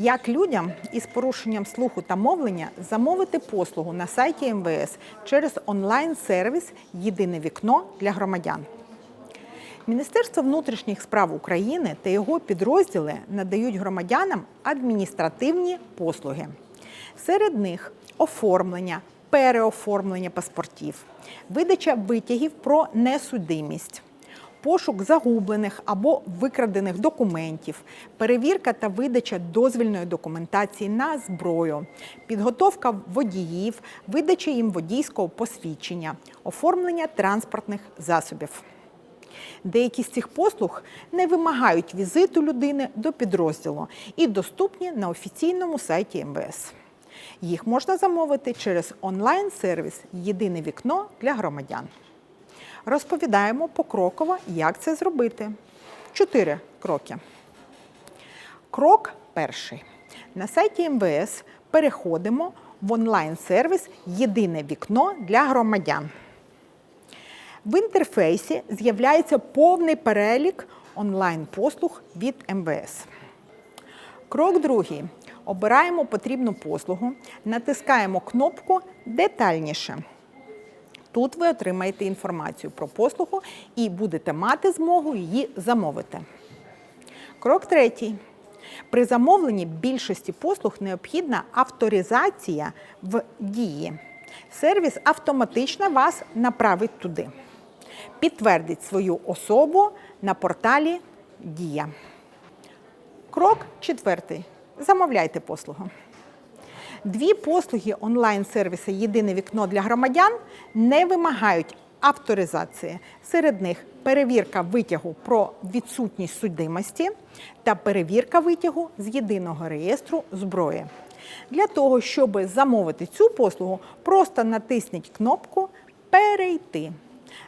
Як людям із порушенням слуху та мовлення замовити послугу на сайті МВС через онлайн-сервіс Єдине вікно для громадян. Міністерство внутрішніх справ України та його підрозділи надають громадянам адміністративні послуги. Серед них оформлення, переоформлення паспортів, видача витягів про несудимість, пошук загублених або викрадених документів, перевірка та видача дозвільної документації на зброю, підготовка водіїв, видача їм водійського посвідчення, оформлення транспортних засобів. Деякі з цих послуг не вимагають візиту людини до підрозділу і доступні на офіційному сайті МВС. Їх можна замовити через онлайн-сервіс Єдине вікно для громадян. Розповідаємо покроково, як це зробити. Чотири кроки. Крок перший. На сайті МВС переходимо в онлайн-сервіс Єдине вікно для громадян. В інтерфейсі з'являється повний перелік онлайн-послуг від МВС. Крок другий. Обираємо потрібну послугу, натискаємо кнопку Детальніше. Тут ви отримаєте інформацію про послугу і будете мати змогу її замовити. Крок третій. При замовленні більшості послуг необхідна авторизація в дії. Сервіс автоматично вас направить туди. Підтвердить свою особу на порталі Дія. Крок четвертий. Замовляйте послугу. Дві послуги онлайн-сервісу Єдине вікно для громадян не вимагають авторизації. Серед них перевірка витягу про відсутність судимості та перевірка витягу з єдиного реєстру зброї. Для того, щоб замовити цю послугу, просто натисніть кнопку Перейти.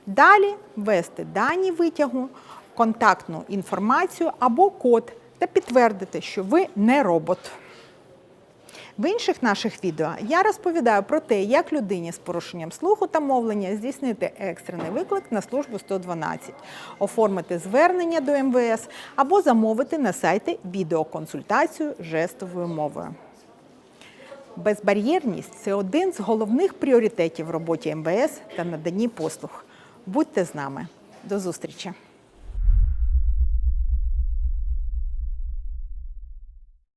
Далі ввести дані витягу, контактну інформацію або код та підтвердити, що ви не робот. В інших наших відео я розповідаю про те, як людині з порушенням слуху та мовлення здійснити екстрений виклик на службу 112, оформити звернення до МВС або замовити на сайті відеоконсультацію жестовою мовою. Безбар'єрність це один з головних пріоритетів в роботі МВС та наданні послуг. Будьте з нами. До зустрічі!